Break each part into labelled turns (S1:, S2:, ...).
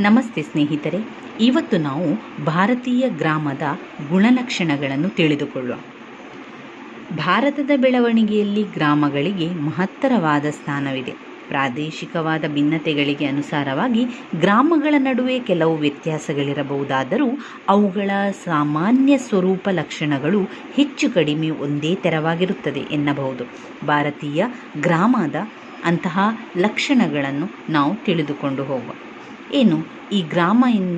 S1: ನಮಸ್ತೆ ಸ್ನೇಹಿತರೆ, ಇವತ್ತು ನಾವು ಭಾರತೀಯ ಗ್ರಾಮದ ಗುಣಲಕ್ಷಣಗಳನ್ನು ತಿಳಿದುಕೊಳ್ಳುವ ಭಾರತದ ಬೆಳವಣಿಗೆಯಲ್ಲಿ ಗ್ರಾಮಗಳಿಗೆ ಮಹತ್ತರವಾದ ಸ್ಥಾನವಿದೆ. ಪ್ರಾದೇಶಿಕವಾದ ಭಿನ್ನತೆಗಳಿಗೆ ಅನುಸಾರವಾಗಿ ಗ್ರಾಮಗಳ ನಡುವೆ ಕೆಲವು ವ್ಯತ್ಯಾಸಗಳಿರಬಹುದಾದರೂ ಅವುಗಳ ಸಾಮಾನ್ಯ ಸ್ವರೂಪ ಲಕ್ಷಣಗಳು ಹೆಚ್ಚು ಕಡಿಮೆ ಒಂದೇ ತೆರವಾಗಿರುತ್ತದೆ ಎನ್ನಬಹುದು. ಭಾರತೀಯ ಗ್ರಾಮದ ಅಂತಹ ಲಕ್ಷಣಗಳನ್ನು ನಾವು ತಿಳಿದುಕೊಂಡು ಹೋಗುವ ಏನು? ಈ ಗ್ರಾಮ ಎನ್,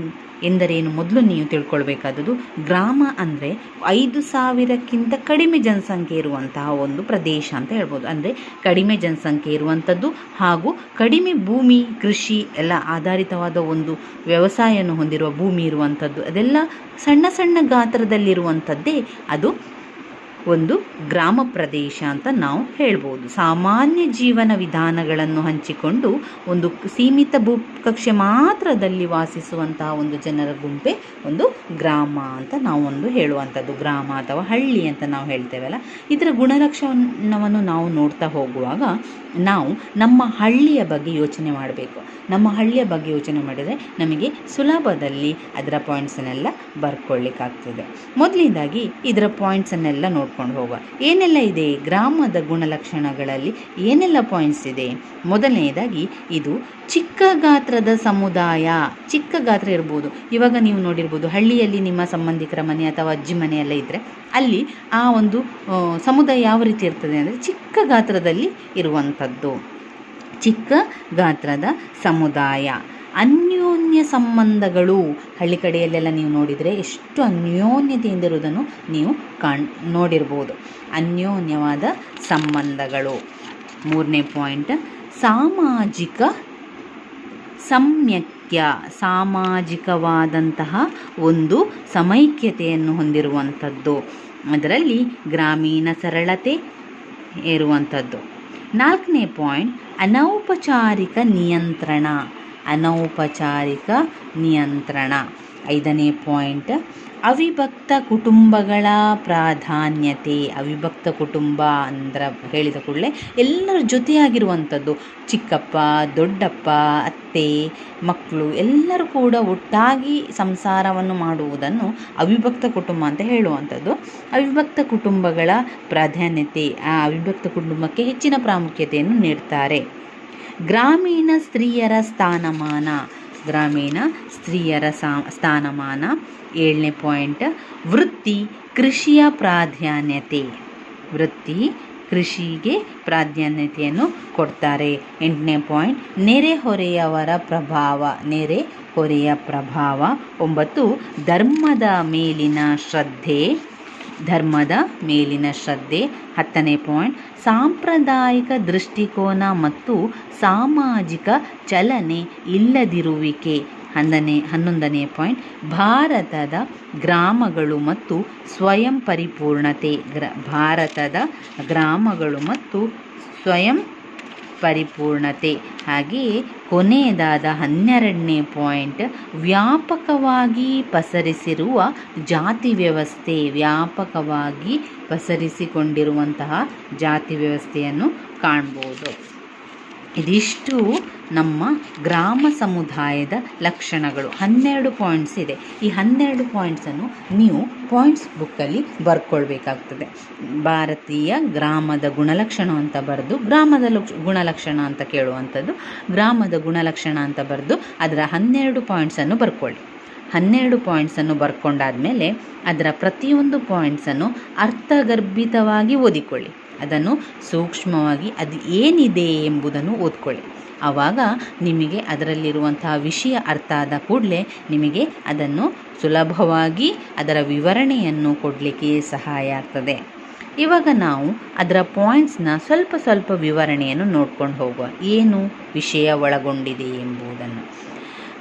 S1: ಎಂದರೇನು? ಮೊದಲು ನೀವು ತಿಳ್ಕೊಳ್ಬೇಕಾದದ್ದು ಗ್ರಾಮ ಅಂದರೆ ಐದು ಸಾವಿರಕ್ಕಿಂತ ಕಡಿಮೆ ಜನಸಂಖ್ಯೆ ಇರುವಂತಹ ಒಂದು ಪ್ರದೇಶ ಅಂತ ಹೇಳ್ಬೋದು. ಅಂದರೆ ಕಡಿಮೆ ಜನಸಂಖ್ಯೆ ಇರುವಂಥದ್ದು ಹಾಗೂ ಕಡಿಮೆ ಭೂಮಿ, ಕೃಷಿ ಎಲ್ಲ ಆಧಾರಿತವಾದ ಒಂದು ವ್ಯವಸಾಯವನ್ನು ಹೊಂದಿರುವ ಭೂಮಿ ಇರುವಂಥದ್ದು. ಅದೆಲ್ಲ ಸಣ್ಣ ಸಣ್ಣ ಗಾತ್ರದಲ್ಲಿರುವಂಥದ್ದೇ ಅದು ಒಂದು ಗ್ರಾಮ ಪ್ರದೇಶ ಅಂತ ನಾವು ಹೇಳ್ಬೋದು. ಸಾಮಾನ್ಯ ಜೀವನ ವಿಧಾನಗಳನ್ನು ಹಂಚಿಕೊಂಡು ಒಂದು ಸೀಮಿತ ಭೂಕಕ್ಷೆ ಮಾತ್ರದಲ್ಲಿ ವಾಸಿಸುವಂತಹ ಒಂದು ಜನರ ಗುಂಪೆ ಒಂದು ಗ್ರಾಮ ಅಂತ ನಾವು ಒಂದು ಹೇಳುವಂಥದ್ದು. ಗ್ರಾಮ ಅಥವಾ ಹಳ್ಳಿ ಅಂತ ನಾವು ಹೇಳ್ತೇವಲ್ಲ. ಇದರ ಗುಣಲಕ್ಷಣವನ್ನು ನಾವು ನೋಡ್ತಾ ಹೋಗುವಾಗ ನಾವು ನಮ್ಮ ಹಳ್ಳಿಯ ಬಗ್ಗೆ ಯೋಚನೆ ಮಾಡಬೇಕು. ನಮ್ಮ ಹಳ್ಳಿಯ ಬಗ್ಗೆ ಯೋಚನೆ ಮಾಡಿದರೆ ನಮಗೆ ಸುಲಭದಲ್ಲಿ ಅದರ ಪಾಯಿಂಟ್ಸನ್ನೆಲ್ಲ ಬರ್ಕೊಳ್ಳಿಕ್ಕಾಗ್ತದೆ. ಮೊದಲನೇದಾಗಿ ಇದರ ಪಾಯಿಂಟ್ಸನ್ನೆಲ್ಲ ನೋಡ್ಕೊಂಡು ಹೋಗುವ. ಏನೆಲ್ಲ ಇದೆ? ಗ್ರಾಮದ ಗುಣಲಕ್ಷಣಗಳಲ್ಲಿ ಏನೆಲ್ಲ ಪಾಯಿಂಟ್ಸ್ ಇದೆ? ಮೊದಲನೆಯದಾಗಿ ಇದು ಚಿಕ್ಕ ಗಾತ್ರದ ಸಮುದಾಯ. ಚಿಕ್ಕ ಗಾತ್ರ ಇರ್ಬೋದು. ಇವಾಗ ನೀವು ನೋಡಿರ್ಬೋದು, ಹಳ್ಳಿಯಲ್ಲಿ ನಿಮ್ಮ ಸಂಬಂಧಿಕರ ಮನೆ ಅಥವಾ ಅಜ್ಜಿ ಮನೆ ಎಲ್ಲ ಇದ್ದರೆ ಅಲ್ಲಿ ಆ ಒಂದು ಸಮುದಾಯ ಯಾವ ರೀತಿ ಇರ್ತದೆ ಅಂದರೆ ಚಿಕ್ಕ ಗಾತ್ರದಲ್ಲಿ ಇರುವಂಥದ್ದು. ಚಿಕ್ಕ ಗಾತ್ರದ ಸಮುದಾಯ. ಅನ್ಯೋನ್ಯ ಸಂಬಂಧಗಳು. ಹಳ್ಳಿ ಕಡೆಯಲ್ಲೆಲ್ಲ ನೀವು ನೋಡಿದರೆ ಎಷ್ಟು ಅನ್ಯೋನ್ಯತೆಯಿಂದ ಇರುವುದನ್ನು ನೀವು ಕಾಣ್, ನೋಡಿರ್ಬೋದು. ಅನ್ಯೋನ್ಯವಾದ ಸಂಬಂಧಗಳು. ಮೂರನೇ ಪಾಯಿಂಟ್. ಸಾಮಾಜಿಕ ಸಮ್ಯಕ್ಯ. ಸಾಮಾಜಿಕವಾದಂತಹ ಒಂದು ಸಮೈಕ್ಯತೆಯನ್ನು ಹೊಂದಿರುವಂಥದ್ದು. ಅದರಲ್ಲಿ ಗ್ರಾಮೀಣ ಸರಳತೆ ಇರುವಂಥದ್ದು. ನಾಲ್ಕನೇ ಪಾಯಿಂಟ್ ಅನೌಪಚಾರಿಕ ನಿಯಂತ್ರಣ. ಅನೌಪಚಾರಿಕ ನಿಯಂತ್ರಣ. ಐದನೇ ಪಾಯಿಂಟ್, ಅವಿಭಕ್ತ ಕುಟುಂಬಗಳ ಪ್ರಾಧಾನ್ಯತೆ. ಅವಿಭಕ್ತ ಕುಟುಂಬ ಅಂದ್ರೆ ಹೇಳಿದ ಕೂಡಲೇ ಎಲ್ಲರ ಜೊತೆಯಾಗಿರುವಂಥದ್ದು. ಚಿಕ್ಕಪ್ಪ, ದೊಡ್ಡಪ್ಪ, ಅತ್ತೆ ಮಕ್ಕಳು ಎಲ್ಲರೂ ಕೂಡ ಒಟ್ಟಾಗಿ ಸಂಸಾರವನ್ನು ಮಾಡುವುದನ್ನು ಅವಿಭಕ್ತ ಕುಟುಂಬ ಅಂತ ಹೇಳುವಂಥದ್ದು. ಅವಿಭಕ್ತ ಕುಟುಂಬಗಳ ಪ್ರಾಧಾನ್ಯತೆ, ಆ ಅವಿಭಕ್ತ ಕುಟುಂಬಕ್ಕೆ ಹೆಚ್ಚಿನ ಪ್ರಾಮುಖ್ಯತೆಯನ್ನು ನೀಡ್ತಾರೆ. ಗ್ರಾಮೀಣ ಸ್ತ್ರೀಯರ ಸ್ಥಾನಮಾನ. ಗ್ರಾಮೀಣ ಸ್ತ್ರೀಯರ ಸ್ಥಾನಮಾನ ಏಳನೇ ಪಾಯಿಂಟ್, ವೃತ್ತಿ ಕೃಷಿಯ ಪ್ರಾಧಾನ್ಯತೆ. ವೃತ್ತಿ ಕೃಷಿಗೆ ಪ್ರಾಧಾನ್ಯತೆಯನ್ನು ಕೊಡ್ತಾರೆ. ಎಂಟನೇ ಪಾಯಿಂಟ್ ನೆರೆಹೊರೆಯವರ ಪ್ರಭಾವ. ನೆರೆ ಹೊರೆಯ ಪ್ರಭಾವ. ಒಂಬತ್ತು, ಧರ್ಮದ ಮೇಲಿನ ಶ್ರದ್ಧೆ. ಧರ್ಮದ ಮೇಲಿನ ಶ್ರದ್ಧೆ. ಹತ್ತನೇ ಪಾಯಿಂಟ್. ಸಾಂಪ್ರದಾಯಿಕ ದೃಷ್ಟಿಕೋನ ಮತ್ತು ಸಾಮಾಜಿಕ ಚಲನೆ ಇಲ್ಲದಿರುವಿಕೆ. ಹನ್ನನೇ, ಹನ್ನೊಂದನೇ ಪಾಯಿಂಟ್. ಭಾರತದ ಗ್ರಾಮಗಳು ಮತ್ತು ಸ್ವಯಂ ಪರಿಪೂರ್ಣತೆ. ಗ್ರ, ಭಾರತದ ಗ್ರಾಮಗಳು ಮತ್ತು ಸ್ವಯಂ ಪರಿಪೂರ್ಣತೆ. ಹಾಗೆಯೇ ಕೊನೆಯದಾದ ಹನ್ನೆರಡನೇ ಪಾಯಿಂಟ್, ವ್ಯಾಪಕವಾಗಿ ಪಸರಿಸಿರುವ ಜಾತಿ ವ್ಯವಸ್ಥೆ. ವ್ಯಾಪಕವಾಗಿ ಪಸರಿಸಿಕೊಂಡಿರುವಂತಹ ಜಾತಿ ವ್ಯವಸ್ಥೆಯನ್ನು ಕಾಣ್ಬೋದು. ಇದಿಷ್ಟು ನಮ್ಮ ಗ್ರಾಮ ಸಮುದಾಯದ ಲಕ್ಷಣಗಳು. ಹನ್ನೆರಡು ಪಾಯಿಂಟ್ಸ್ ಇದೆ. ಈ ಹನ್ನೆರಡು ಪಾಯಿಂಟ್ಸನ್ನು ನೀವು ಪಾಯಿಂಟ್ಸ್ ಬುಕ್ಕಲ್ಲಿ ಬರ್ಕೊಳ್ಬೇಕಾಗ್ತದೆ. ಭಾರತೀಯ ಗ್ರಾಮದ ಗುಣಲಕ್ಷಣ ಅಂತ ಬರೆದು, ಗ್ರಾಮದ ಲಕ್ಷ ಗುಣಲಕ್ಷಣ ಅಂತ ಕೇಳುವಂಥದ್ದು, ಗ್ರಾಮದ ಗುಣಲಕ್ಷಣ ಅಂತ ಬರೆದು ಅದರ ಹನ್ನೆರಡು ಪಾಯಿಂಟ್ಸನ್ನು ಬರ್ಕೊಳ್ಳಿ. ಹನ್ನೆರಡು ಪಾಯಿಂಟ್ಸನ್ನು ಬರ್ಕೊಂಡಾದಮೇಲೆ ಅದರ ಪ್ರತಿಯೊಂದು ಪಾಯಿಂಟ್ಸನ್ನು ಅರ್ಥಗರ್ಭಿತವಾಗಿ ಓದಿಕೊಳ್ಳಿ. ಅದನ್ನು ಸೂಕ್ಷ್ಮವಾಗಿ ಅದು ಏನಿದೆ ಎಂಬುದನ್ನು ಓದ್ಕೊಳ್ಳಿ. ಆವಾಗ ನಿಮಗೆ ಅದರಲ್ಲಿರುವಂತಹ ವಿಷಯ ಅರ್ಥ ಆದ ಕೂಡಲೇ ನಿಮಗೆ ಅದನ್ನು ಸುಲಭವಾಗಿ ಅದರ ವಿವರಣೆಯನ್ನು ಕೊಡಲಿಕ್ಕೆ ಸಹಾಯ ಆಗ್ತದೆ. ಇವಾಗ ನಾವು ಅದರ ಪಾಯಿಂಟ್ಸ್ನ ಸ್ವಲ್ಪ ಸ್ವಲ್ಪ ವಿವರಣೆಯನ್ನು ನೋಡ್ಕೊಂಡು ಹೋಗುವ. ಏನು ವಿಷಯ ಒಳಗೊಂಡಿದೆ ಎಂಬುದನ್ನು.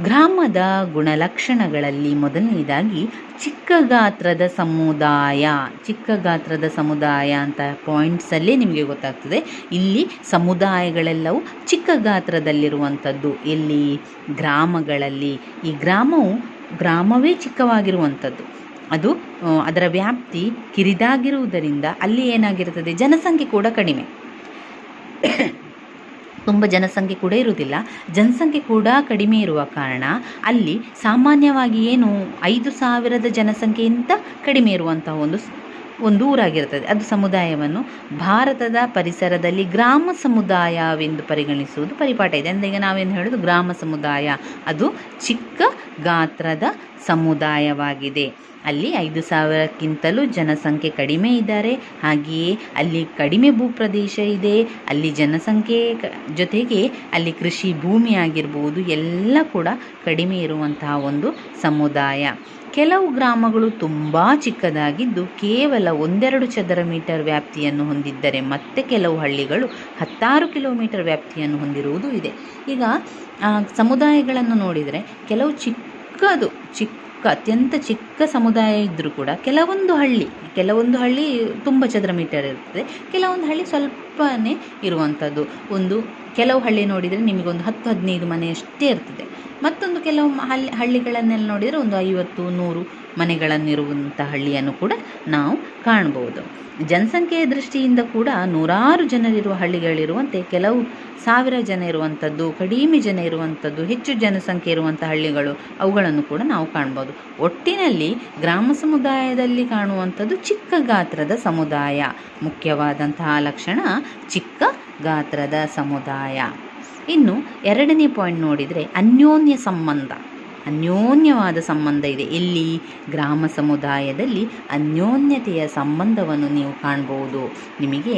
S1: ಗ್ರಾಮದ ಗುಣಲಕ್ಷಣಗಳಲ್ಲಿ ಮೊದಲನೇದಾಗಿ ಚಿಕ್ಕ ಗಾತ್ರದ ಸಮುದಾಯ ಚಿಕ್ಕ ಗಾತ್ರದ ಸಮುದಾಯ ಅಂತ ಪಾಯಿಂಟ್ಸಲ್ಲೇ ನಿಮಗೆ ಗೊತ್ತಾಗ್ತದೆ. ಇಲ್ಲಿ ಸಮುದಾಯಗಳೆಲ್ಲವೂ ಚಿಕ್ಕ ಗಾತ್ರದಲ್ಲಿರುವಂಥದ್ದು ಎಲ್ಲಿ ಗ್ರಾಮಗಳಲ್ಲಿ ಈ ಗ್ರಾಮವು ಗ್ರಾಮವೇ ಚಿಕ್ಕವಾಗಿರುವಂಥದ್ದು. ಅದು ಅದರ ವ್ಯಾಪ್ತಿ ಕಿರಿದಾಗಿರುವುದರಿಂದ ಅಲ್ಲಿ ಏನಾಗಿರುತ್ತದೆ? ಜನಸಂಖ್ಯೆ ಕೂಡ ಕಡಿಮೆ. ತುಂಬ ಜನಸಂಖ್ಯೆ ಕೂಡ ಇರುವುದಿಲ್ಲ. ಜನಸಂಖ್ಯೆ ಕೂಡ ಕಡಿಮೆ ಇರುವ ಕಾರಣ ಅಲ್ಲಿ ಸಾಮಾನ್ಯವಾಗಿ ಏನು ಐದು ಸಾವಿರದ ಜನಸಂಖ್ಯೆಯಿಂದ ಕಡಿಮೆ ಇರುವಂತಹ ಒಂದು ಒಂದು ಊರಾಗಿರುತ್ತದೆ ಅದು ಸಮುದಾಯವನ್ನು ಭಾರತದ ಪರಿಸರದಲ್ಲಿ ಗ್ರಾಮ ಸಮುದಾಯವೆಂದು ಪರಿಗಣಿಸುವುದು ಪರಿಪಾಠ ಇದೆ. ಅಂದರೆ ಈಗ ನಾವೇನು ಹೇಳೋದು? ಗ್ರಾಮ ಸಮುದಾಯ. ಅದು ಚಿಕ್ಕ ಗಾತ್ರದ ಸಮುದಾಯವಾಗಿದೆ. ಅಲ್ಲಿ ಐದು ಸಾವಿರಕ್ಕಿಂತಲೂ ಜನಸಂಖ್ಯೆ ಕಡಿಮೆ ಇದ್ದಾರೆ. ಹಾಗೆಯೇ ಅಲ್ಲಿ ಕಡಿಮೆ ಭೂಪ್ರದೇಶ ಇದೆ. ಅಲ್ಲಿ ಜನಸಂಖ್ಯೆ ಜೊತೆಗೆ ಅಲ್ಲಿ ಕೃಷಿ ಭೂಮಿ ಆಗಿರ್ಬೋದು, ಎಲ್ಲ ಕೂಡ ಕಡಿಮೆ ಇರುವಂತಹ ಒಂದು ಸಮುದಾಯ. ಕೆಲವು ಗ್ರಾಮಗಳು ತುಂಬ ಚಿಕ್ಕದಾಗಿದ್ದು ಕೇವಲ ಒಂದೆರಡು ಚದರ ಮೀಟರ್ ವ್ಯಾಪ್ತಿಯನ್ನು ಹೊಂದಿದ್ದರೆ ಮತ್ತೆ ಕೆಲವು ಹಳ್ಳಿಗಳು ಹತ್ತಾರು ಕಿಲೋಮೀಟರ್ ವ್ಯಾಪ್ತಿಯನ್ನು ಹೊಂದಿರುವುದು ಇದೆ. ಈಗ ಸಮುದಾಯಗಳನ್ನು ನೋಡಿದರೆ ಕೆಲವು ಚಿಕ್ಕದು, ಚಿಕ್ಕ ಅತ್ಯಂತ ಚಿಕ್ಕ ಸಮುದಾಯ ಇದ್ದರೂ ಕೂಡ ಕೆಲವೊಂದು ಹಳ್ಳಿ ಕೆಲವೊಂದು ಹಳ್ಳಿ ತುಂಬ ಚದರ ಮೀಟರ್ ಇರ್ತದೆ. ಕೆಲವೊಂದು ಹಳ್ಳಿ ಸ್ವಲ್ಪನೇ ಇರುವಂಥದ್ದು ಒಂದು ಕೆಲವು ಹಳ್ಳಿ ನೋಡಿದರೆ ನಿಮಗೊಂದು ಹತ್ತು, ಹದಿನೈದು ಮನೆಯಷ್ಟೇ ಇರ್ತದೆ. ಮತ್ತೊಂದು ಕೆಲವು ಹಳ್ಳಿ, ಹಳ್ಳಿಗಳನ್ನೆಲ್ಲ ನೋಡಿದರೆ ಒಂದು ಐವತ್ತು, ನೂರು ಮನೆಗಳನ್ನಿರುವಂಥ ಹಳ್ಳಿಯನ್ನು ಕೂಡ ನಾವು ಕಾಣ್ಬೋದು ಜನಸಂಖ್ಯೆಯ ದೃಷ್ಟಿಯಿಂದ ಕೂಡ ನೂರಾರು ಜನರಿರುವ ಹಳ್ಳಿಗಳಿರುವಂತೆ ಕೆಲವು ಸಾವಿರ ಜನ ಇರುವಂಥದ್ದು, ಕಡಿಮೆ ಜನ ಇರುವಂಥದ್ದು, ಹೆಚ್ಚು ಜನಸಂಖ್ಯೆ ಇರುವಂಥ ಹಳ್ಳಿಗಳು ಅವುಗಳನ್ನು ಕೂಡ ನಾವು ಕಾಣ್ಬೋದು ಒಟ್ಟಿನಲ್ಲಿ ಗ್ರಾಮ ಸಮುದಾಯದಲ್ಲಿ ಕಾಣುವಂಥದ್ದು ಚಿಕ್ಕ ಗಾತ್ರದ ಸಮುದಾಯ. ಮುಖ್ಯವಾದಂತಹ ಲಕ್ಷಣ ಚಿಕ್ಕ ಗಾತ್ರದ ಸಮುದಾಯ. ಇನ್ನು ಎರಡನೇ ಪಾಯಿಂಟ್ ನೋಡಿದರೆ ಅನ್ಯೋನ್ಯ ಸಂಬಂಧ. ಅನ್ಯೋನ್ಯವಾದ ಸಂಬಂಧ ಇದೆ. ಎಲ್ಲಿ ಗ್ರಾಮ ಸಮುದಾಯದಲ್ಲಿ ಅನ್ಯೋನ್ಯತೆಯ ಸಂಬಂಧವನ್ನು ನೀವು ಕಾಣ್ಬೋದು. ನಿಮಗೆ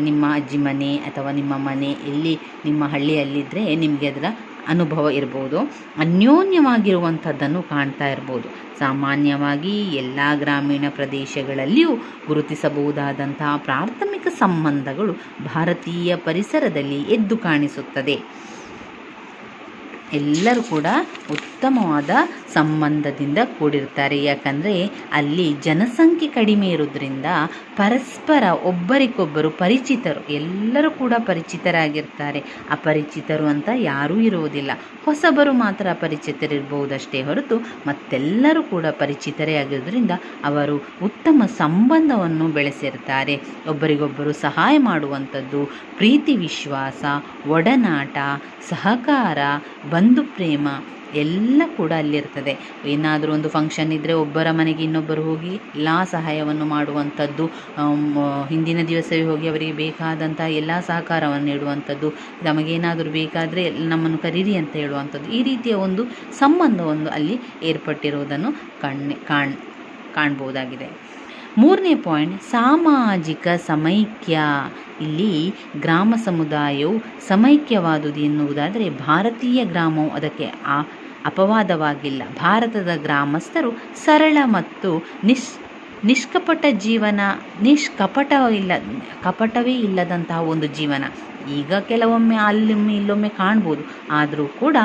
S1: ನಿಮ್ಮ ಅಜ್ಜಿ ಮನೆ ಅಥವಾ ನಿಮ್ಮ ಮನೆ ಎಲ್ಲಿ ನಿಮ್ಮ ಹಳ್ಳಿಯಲ್ಲಿದ್ದರೆ ನಿಮಗೆ ಅದರ ಅನುಭವ ಇರ್ಬೋದು. ಅನ್ಯೋನ್ಯವಾಗಿರುವಂಥದ್ದನ್ನು ಕಾಣ್ತಾ ಇರ್ಬೋದು. ಸಾಮಾನ್ಯವಾಗಿ ಎಲ್ಲ ಗ್ರಾಮೀಣ ಪ್ರದೇಶಗಳಲ್ಲಿಯೂ ಗುರುತಿಸಬಹುದಾದಂತಹ ಪ್ರಾಥಮಿಕ ಸಂಬಂಧಗಳು ಭಾರತೀಯ ಪರಿಸರದಲ್ಲಿ ಎದ್ದು ಕಾಣಿಸುತ್ತದೆ. ಎಲ್ಲರೂ ಕೂಡ ಉತ್ತಮವಾದ ಸಂಬಂಧದಿಂದ ಕೂಡಿರ್ತಾರೆ ಯಾಕಂದರೆ ಅಲ್ಲಿ ಜನಸಂಖ್ಯೆ ಕಡಿಮೆ ಇರೋದ್ರಿಂದ ಪರಸ್ಪರ ಒಬ್ಬರಿಗೊಬ್ಬರು ಪರಿಚಿತರು, ಎಲ್ಲರೂ ಕೂಡ ಪರಿಚಿತರಾಗಿರ್ತಾರೆ. ಅಪರಿಚಿತರು ಅಂತ ಯಾರೂ ಇರುವುದಿಲ್ಲ. ಹೊಸಬರು ಮಾತ್ರ ಅಪರಿಚಿತರಿರ್ಬಹುದಷ್ಟೇ ಹೊರತು ಮತ್ತೆಲ್ಲರೂ ಕೂಡ ಪರಿಚಿತರೇ ಆಗಿರೋದ್ರಿಂದ ಅವರು ಉತ್ತಮ ಸಂಬಂಧವನ್ನು ಬೆಳೆಸಿರ್ತಾರೆ. ಒಬ್ಬರಿಗೊಬ್ಬರು ಸಹಾಯ ಮಾಡುವಂಥದ್ದು ಪ್ರೀತಿ, ವಿಶ್ವಾಸ, ಒಡನಾಟ, ಸಹಕಾರ ಬಂಧು ಪ್ರೇಮ ಎಲ್ಲ ಕೂಡ ಅಲ್ಲಿರ್ತದೆ. ಏನಾದರೂ ಒಂದು ಫಂಕ್ಷನ್ ಇದ್ದರೆ ಒಬ್ಬರ ಮನೆಗೆ ಇನ್ನೊಬ್ಬರು ಹೋಗಿ ಎಲ್ಲ ಸಹಾಯವನ್ನು ಮಾಡುವಂಥದ್ದು ಹಿಂದಿನ ದಿವಸವೇ ಹೋಗಿ ಅವರಿಗೆ ಬೇಕಾದಂಥ ಎಲ್ಲ ಸಹಕಾರವನ್ನು ನೀಡುವಂಥದ್ದು, ನಮಗೇನಾದರೂ ಬೇಕಾದರೆ ನಮ್ಮನ್ನು ಕರೀರಿ ಅಂತ ಹೇಳುವಂಥದ್ದು, ಈ ರೀತಿಯ ಒಂದು ಸಂಬಂಧವೊಂದು ಅಲ್ಲಿ ಏರ್ಪಟ್ಟಿರುವುದನ್ನು ಕಣ್ಣೆ ಕಾಣ್, ಕಾಣ್ಬೋದಾಗಿದೆ. ಮೂರನೇ ಪಾಯಿಂಟ್, ಸಾಮಾಜಿಕ ಸಮೈಕ್ಯ. ಇಲ್ಲಿ ಗ್ರಾಮ ಸಮುದಾಯವು ಸಮೈಕ್ಯವಾದುದು ಎನ್ನುವುದಾದರೆ ಭಾರತೀಯ ಗ್ರಾಮವು ಅದಕ್ಕೆ ಆ ಅಪವಾದವಾಗಿಲ್ಲ. ಭಾರತದ ಗ್ರಾಮಸ್ಥರು ಸರಳ ಮತ್ತು ನಿಶ್, ನಿಷ್ಕಪಟ ಜೀವನ ನಿಷ್ಕಪಟವಿಲ್ಲ ಕಪಟವೇ ಇಲ್ಲದಂತಹ ಒಂದು ಜೀವನ. ಈಗ ಕೆಲವೊಮ್ಮೆ ಅಲ್ಲೊಮ್ಮೆ ಇಲ್ಲೊಮ್ಮೆ ಕಾಣ್ಬೋದು. ಆದರೂ ಕೂಡ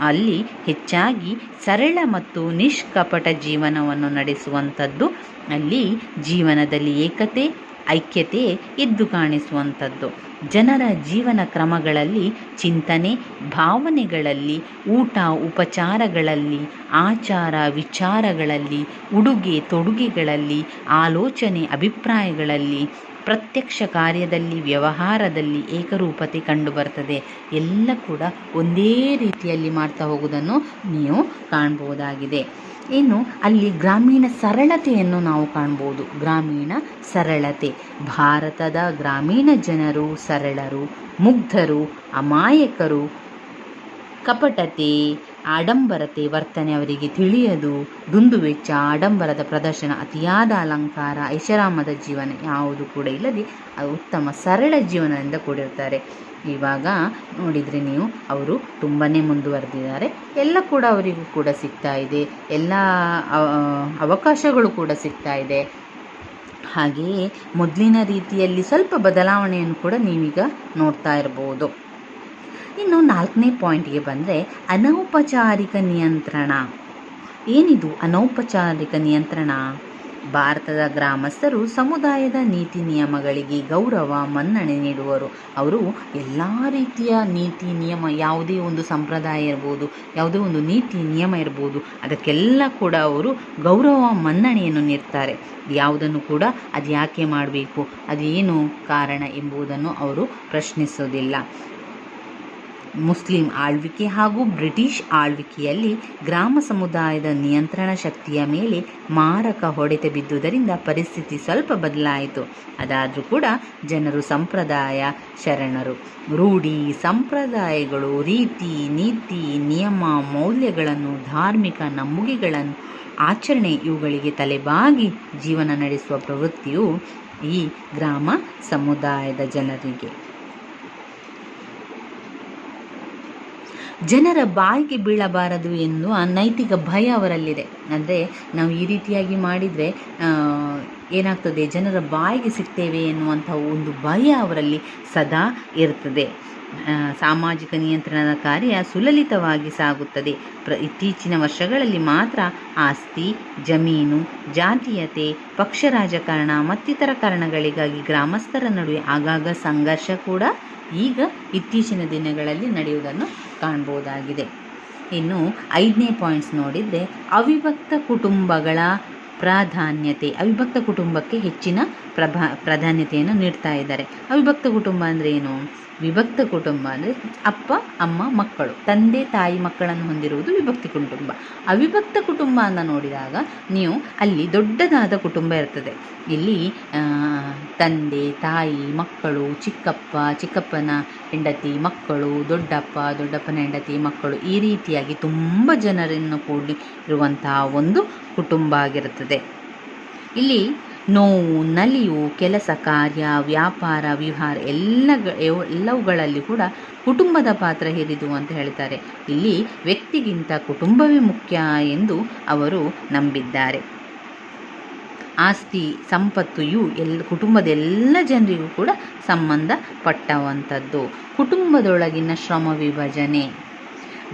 S1: ಅಲ್ಲಿ ಹೆಚ್ಚಾಗಿ ಸರಳ ಮತ್ತು ನಿಷ್ಕಪಟ ಜೀವನವನ್ನು ನಡೆಸುವಂಥದ್ದು, ಅಲ್ಲಿ ಜೀವನದಲ್ಲಿ ಏಕತೆ, ಐಕ್ಯತೆ ಎದ್ದು ಕಾಣಿಸುವಂಥದ್ದು. ಜನರ ಜೀವನ ಕ್ರಮಗಳಲ್ಲಿ, ಚಿಂತನೆ, ಭಾವನೆಗಳಲ್ಲಿ, ಊಟ, ಉಪಚಾರಗಳಲ್ಲಿ, ಆಚಾರ, ವಿಚಾರಗಳಲ್ಲಿ, ಉಡುಗೆ, ತೊಡುಗೆಗಳಲ್ಲಿ, ಆಲೋಚನೆ, ಅಭಿಪ್ರಾಯಗಳಲ್ಲಿ ಪ್ರತ್ಯಕ್ಷ ಕಾರ್ಯದಲ್ಲಿ, ವ್ಯವಹಾರದಲ್ಲಿ ಏಕರೂಪತೆ ಕಂಡುಬರ್ತದೆ. ಎಲ್ಲ ಕೂಡ ಒಂದೇ ರೀತಿಯಲ್ಲಿ ಮಾಡ್ತಾ ಹೋಗುವುದನ್ನು ನೀವು ಕಾಣ್ಬೋದಾಗಿದೆ ಇನ್ನು ಅಲ್ಲಿ ಗ್ರಾಮೀಣ ಸರಳತೆಯನ್ನು ನಾವು ಕಾಣ್ಬೋದು. ಗ್ರಾಮೀಣ ಸರಳತೆ. ಭಾರತದ ಗ್ರಾಮೀಣ ಜನರು ಸರಳರು, ಮುಗ್ಧರು, ಅಮಾಯಕರು, ಕಪಟತೆ ಆಡಂಬರತೆ ವರ್ತನೆ ಅವರಿಗೆ ತಿಳಿಯದು. ದುಂದುವೆಚ್ಚ ಆಡಂಬರದ ಪ್ರದರ್ಶನ, ಅತಿಯಾದ ಅಲಂಕಾರ, ಐಷಾರಾಮದ ಜೀವನ ಯಾವುದು ಕೂಡ ಇಲ್ಲದೆ ಉತ್ತಮ ಸರಳ ಜೀವನದಿಂದ ಕೂಡಿರ್ತಾರೆ ಇವಾಗ ನೋಡಿದರೆ ನೀವು ಅವರು ತುಂಬಾ ಮುಂದುವರೆದಿದ್ದಾರೆ. ಎಲ್ಲ ಕೂಡ ಅವರಿಗೂ ಕೂಡ ಸಿಗ್ತಾ ಇದೆ. ಎಲ್ಲ ಅವಕಾಶಗಳು ಕೂಡ ಸಿಗ್ತಾ ಇದೆ. ಹಾಗೆಯೇ ಮೊದಲಿನ ರೀತಿಯಲ್ಲಿ ಸ್ವಲ್ಪ ಬದಲಾವಣೆಯನ್ನು ಕೂಡ ನೀವೀಗ ನೋಡ್ತಾ ಇರ್ಬೋದು. ಇನ್ನು ನಾಲ್ಕನೇ ಪಾಯಿಂಟ್ಗೆ ಬಂದರೆ ಅನೌಪಚಾರಿಕ ನಿಯಂತ್ರಣ. ಏನಿದು ಅನೌಪಚಾರಿಕ ನಿಯಂತ್ರಣ? ಭಾರತದ ಗ್ರಾಮಸ್ಥರು ಸಮುದಾಯದ ನೀತಿ ನಿಯಮಗಳಿಗೆ ಗೌರವ, ಮನ್ನಣೆ ನೀಡುವರು. ಅವರು ಎಲ್ಲ ರೀತಿಯ ನೀತಿ ನಿಯಮ, ಯಾವುದೇ ಒಂದು ಸಂಪ್ರದಾಯ ಇರ್ಬೋದು, ಯಾವುದೇ ಒಂದು ನೀತಿ ನಿಯಮ ಇರ್ಬೋದು, ಅದಕ್ಕೆಲ್ಲ ಕೂಡ ಅವರು ಗೌರವ, ಮನ್ನಣೆಯನ್ನು ನೀಡ್ತಾರೆ. ಯಾವುದನ್ನು ಕೂಡ ಅದು ಯಾಕೆ ಮಾಡಬೇಕು, ಅದೇನು ಕಾರಣ ಎಂಬುದನ್ನು ಅವರು ಪ್ರಶ್ನಿಸೋದಿಲ್ಲ ಮುಸ್ಲಿಂ ಆಳ್ವಿಕೆ ಹಾಗೂ ಬ್ರಿಟಿಷ್ ಆಳ್ವಿಕೆಯಲ್ಲಿ ಗ್ರಾಮ ಸಮುದಾಯದ ನಿಯಂತ್ರಣ ಶಕ್ತಿಯ ಮೇಲೆ ಮಾರಕ ಹೊಡೆತ ಬಿದ್ದುದರಿಂದ ಪರಿಸ್ಥಿತಿ ಸ್ವಲ್ಪ ಬದಲಾಯಿತು. ಅದಾದರೂ ಕೂಡ ಜನರು ಸಂಪ್ರದಾಯ ಶರಣರು. ರೂಢಿ ಸಂಪ್ರದಾಯಗಳು, ರೀತಿ, ನೀತಿ, ನಿಯಮ, ಮೌಲ್ಯಗಳನ್ನು, ಧಾರ್ಮಿಕ ನಂಬುಗೆಗಳನ್ನು ಆಚರಣೆ ಇವುಗಳಿಗೆ ತಲೆಬಾಗಿ ಜೀವನ ನಡೆಸುವ ಪ್ರವೃತ್ತಿಯು ಈ ಗ್ರಾಮ ಸಮುದಾಯದ ಜನರಿಗೆ ಜನರ ಬಾಯಿಗೆ ಬೀಳಬಾರದು ಎನ್ನುವ ನೈತಿಕ ಭಯ ಅವರಲ್ಲಿದೆ. ಅಂದರೆ ನಾವು ಈ ರೀತಿಯಾಗಿ ಮಾಡಿದರೆ ಏನಾಗ್ತದೆ, ಜನರ ಬಾಯಿಗೆ ಸಿಗ್ತೇವೆ ಎನ್ನುವಂಥ ಒಂದು ಭಯ ಅವರಲ್ಲಿ ಸದಾ ಇರ್ತದೆ. ಸಾಮಾಜಿಕ ನಿಯಂತ್ರಣದ ಕಾರ್ಯ ಸುಲಲಿತವಾಗಿ ಸಾಗುತ್ತದೆ. ಪ್ರ, ಇತ್ತೀಚಿನ ವರ್ಷಗಳಲ್ಲಿ ಮಾತ್ರ ಆಸ್ತಿ, ಜಮೀನು, ಜಾತೀಯತೆ, ಪಕ್ಷ ರಾಜಕಾರಣ ಮತ್ತಿತರ ಕಾರಣಗಳಿಗಾಗಿ ಗ್ರಾಮಸ್ಥರ ನಡುವೆ ಆಗಾಗ ಸಂಘರ್ಷ ಕೂಡ ಈಗ ಇತ್ತೀಚಿನ ದಿನಗಳಲ್ಲಿ ನಡೆಯುವುದನ್ನು ಕಾಣ್ಬೋದಾಗಿದೆ. ಇನ್ನು ಐದನೇ ಪಾಯಿಂಟ್ಸ್ ನೋಡಿದರೆ ಅವಿಭಕ್ತ ಕುಟುಂಬಗಳ ಪ್ರಾಧಾನ್ಯತೆ, ಅವಿಭಕ್ತ ಕುಟುಂಬಕ್ಕೆ ಹೆಚ್ಚಿನ ಪ್ರಭಾ, ಪ್ರಾಧಾನ್ಯತೆಯನ್ನು ನೀಡ್ತಾ ಇದ್ದಾರೆ. ಅವಿಭಕ್ತ ಕುಟುಂಬ ಅಂದರೆ ಏನು? ವಿಭಕ್ತ ಕುಟುಂಬ ಅಂದರೆ ಅಪ್ಪ, ಅಮ್ಮ, ಮಕ್ಕಳು. ತಂದೆ, ತಾಯಿ ಮಕ್ಕಳನ್ನು ಹೊಂದಿರುವುದು ವಿಭಕ್ತಿ ಕುಟುಂಬ. ಅವಿಭಕ್ತ ಕುಟುಂಬ ಅಂತ ನೋಡಿದಾಗ ನೀವು ಅಲ್ಲಿ ದೊಡ್ಡದಾದ ಕುಟುಂಬ ಇರ್ತದೆ. ಇಲ್ಲಿ ತಂದೆ, ತಾಯಿ, ಮಕ್ಕಳು, ಚಿಕ್ಕಪ್ಪ, ಚಿಕ್ಕಪ್ಪನ ಹೆಂಡತಿ, ಮಕ್ಕಳು, ದೊಡ್ಡಪ್ಪ, ದೊಡ್ಡಪ್ಪನ ಹೆಂಡತಿ, ಮಕ್ಕಳು ಈ ರೀತಿಯಾಗಿ ತುಂಬ ಜನರನ್ನು ಕೂಡಿ ಇರುವಂತಹ ಒಂದು ಕುಟುಂಬ ಆಗಿರುತ್ತದೆ. ಇಲ್ಲಿ ನೋವು, ನಲಿವು, ಕೆಲಸ ಕಾರ್ಯ, ವ್ಯಾಪಾರ ವಿಹಾರ ಎಲ್ಲ ಎಲ್ಲವುಗಳಲ್ಲಿ ಕೂಡ ಕುಟುಂಬದ ಪಾತ್ರ ಹಿರಿದು ಅಂತ ಹೇಳ್ತಾರೆ. ಇಲ್ಲಿ ವ್ಯಕ್ತಿಗಿಂತ ಕುಟುಂಬವೇ ಮುಖ್ಯ ಎಂದು ಅವರು ನಂಬಿದ್ದಾರೆ. ಆಸ್ತಿ, ಸಂಪತ್ತು ಇವು ಎಲ್ಲ ಕುಟುಂಬದ ಎಲ್ಲ ಜನರಿಗೂ ಕೂಡ ಸಂಬಂಧಪಟ್ಟವಂಥದ್ದು. ಕುಟುಂಬದೊಳಗಿನ ಶ್ರಮ ವಿಭಜನೆ.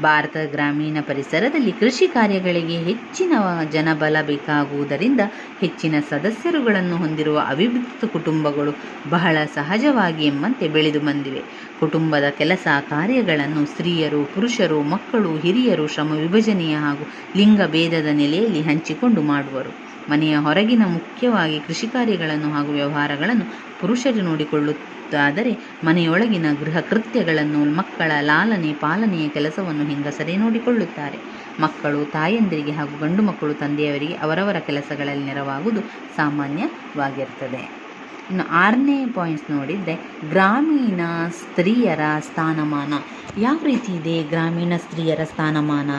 S1: ಭಾರತದ ಗ್ರಾಮೀಣ ಪರಿಸರದಲ್ಲಿ ಕೃಷಿ ಕಾರ್ಯಗಳಿಗೆ ಹೆಚ್ಚಿನ ಜನಬಲ ಬೇಕಾಗುವುದರಿಂದ ಹೆಚ್ಚಿನ ಸದಸ್ಯರುಗಳನ್ನು ಹೊಂದಿರುವ ಅವಿಭಕ್ತ ಕುಟುಂಬಗಳು ಬಹಳ ಸಹಜವಾಗಿ ಎಂಬಂತೆ ಬೆಳೆದು ಬಂದಿವೆ. ಕುಟುಂಬದ ಕೆಲಸ ಕಾರ್ಯಗಳನ್ನು ಸ್ತ್ರೀಯರು, ಪುರುಷರು, ಮಕ್ಕಳು, ಹಿರಿಯರು ಶ್ರಮ ವಿಭಜನೆಯ ಹಾಗೂ ಲಿಂಗ ಭೇದದ ನೆಲೆಯಲ್ಲಿ ಹಂಚಿಕೊಂಡು ಮಾಡುವರು. ಮನೆಯ ಹೊರಗಿನ ಮುಖ್ಯವಾಗಿ ಕೃಷಿ ಕಾರ್ಯಗಳನ್ನು ಹಾಗೂ ವ್ಯವಹಾರಗಳನ್ನು ಪುರುಷರು ನೋಡಿಕೊಳ್ಳುತ್ತಾದರೆ ಮನೆಯೊಳಗಿನ ಗೃಹ ಕೃತ್ಯಗಳನ್ನು ಮಕ್ಕಳ ಲಾಲನೆ ಪಾಲನೆಯ ಕೆಲಸವನ್ನು ಹೆಂಗಸರೇ ನೋಡಿಕೊಳ್ಳುತ್ತಾರೆ. ಮಕ್ಕಳು ತಾಯಂದಿರಿಗೆ ಹಾಗೂ ಗಂಡು ಮಕ್ಕಳು ತಂದೆಯವರಿಗೆ ಅವರವರ ಕೆಲಸಗಳಲ್ಲಿ ನೆರವಾಗುವುದು ಸಾಮಾನ್ಯವಾಗಿರ್ತದೆ ಇನ್ನು ಆರನೇ ಪಾಯಿಂಟ್ಸ್ ನೋಡಿದರೆ ಗ್ರಾಮೀಣ ಸ್ತ್ರೀಯರ ಸ್ಥಾನಮಾನ. ಯಾವ ರೀತಿ ಇದೆ ಗ್ರಾಮೀಣ ಸ್ತ್ರೀಯರ ಸ್ಥಾನಮಾನ?